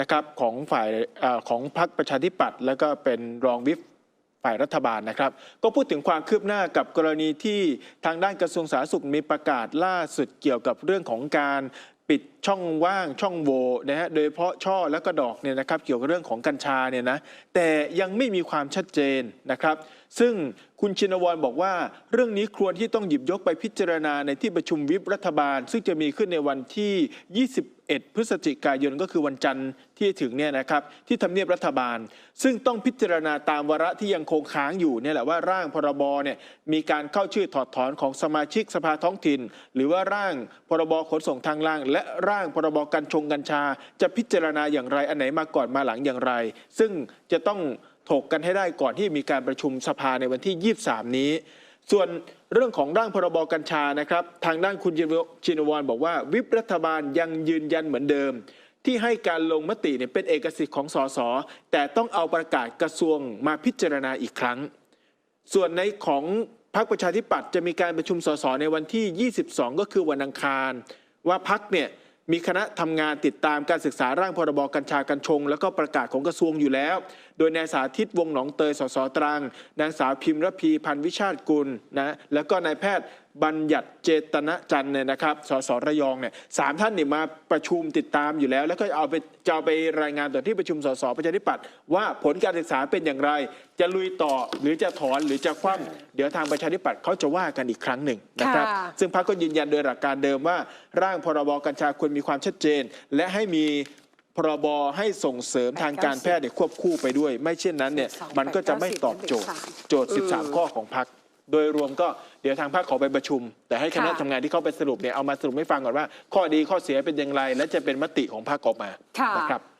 นะครับของฝ่ายออของพรรคประชาธิปัตย์แล้วก็เป็นรองวิปฝ่ายรัฐบาลนะครับ ก็พูดถึงความคืบหน้ากับกรณีที่ทางด้านกระทรวงสาธารณสุขมีประกาศล่าสุดเกี่ยวกับเรื่องของการ ปิดช่องว่างช่องโหว่นะฮะโดยเฉพาะช่อและก็ดอกเนี่ยนะครับเกี่ยวกับเรื่องของกัญชาเนี่ยนะแต่ยังไม่มีความชัดเจนนะครับ ซึ่งคุณชินวรบอกว่า เรื่องนี้ควรที่ต้องหยิบยกไปพิจารณาในที่ประชุมวิปรัฐบาล ซึ่งจะมีขึ้นในวันที่ 21 พฤศจิกายนก็คือวันจันทร์ที่ถึงเนี่ยนะครับที่ทำเนียบรัฐบาล ซึ่งต้องพิจารณาตามวาระที่ยังคงค้างอยู่เนี่ยแหละว่าร่างพรบเนี่ยมีการเข้าชื่อถอดถอนของสมาชิกสภาท้องถิ่น หรือว่าร่างพรบขนส่งทางล่างและและร่างพรบกัญชงกัญชา จะพิจารณาอย่างไรอันไหนมาก่อนมาหลังอย่างไร ซึ่งจะต้องถกกันให้ได้ก่อนที่มีการประชุมสภาในวันที่ 23 นี้ ส่วนเรื่องของร่างพรบกัญชานะครับ ทางด้านคุณชินวรบอกว่า วิปรัฐบาลยังยืนยันเหมือนเดิม ที่ให้การลงมติเนี่ยเป็นเอกสิทธิ์ของสสแต่ต้องเอาประกาศกระทรวงมาพิจารณาอีกครั้ง ส่วนในของพรรคประชาธิปัตย์จะมีการประชุมสสในวันที่ 22 ก็คือวันอังคาร ว่าพักเนี่ย มีคณะทำงานติดตามการศึกษาร่างพรบกัญชากัญชง แล้วก็ประกาศของกระทรวงอยู่แล้ว โดยนายสาธิตวงศ์หนองเตยสสตรัง นางสาวพิมระพีพันธ์วิชาติกุลนะแล้วก็นายแพทย์บัญญัติเจตนะจันทร์เนี่ยนะครับ สสระยองเนี่ยสามท่านเนี่ยมาประชุมติดตามอยู่แล้ว แล้วก็เอาไปจะเอาไปรายงานต่อที่ประชุมสสประชาธิปัตย์ว่าผลการศึกษาเป็นอย่างไร จะลุยต่อหรือจะถอนหรือจะคว่ำเดี๋ยวทางประชาธิปัตย์เขาจะว่ากันอีกครั้งหนึ่งนะครับค่ะซึ่งพรรคก็ยืนยันโดยหลักการเดิมว่า ร่างพรบกัญชาควรมีความชัดเจน และให้มีพรบให้ส่งเสริมทางการแพทย์เนี่ยควบคู่ไปด้วย ไม่เช่นนั้นเนี่ยมันก็จะไม่ตอบโจทย์ โจทย์ 13 ข้อของพรรคโดยรวมก็เดี๋ยวทางพรรคขอไปประชุม แต่ให้คณะค่ะทำงานที่เขาไปสรุปเนี่ยเอามาสรุปให้ฟังก่อนว่า ข้อดีข้อเสียเป็นอย่างไร และจะเป็นมติของพรรคออกมาค่ะนะครับ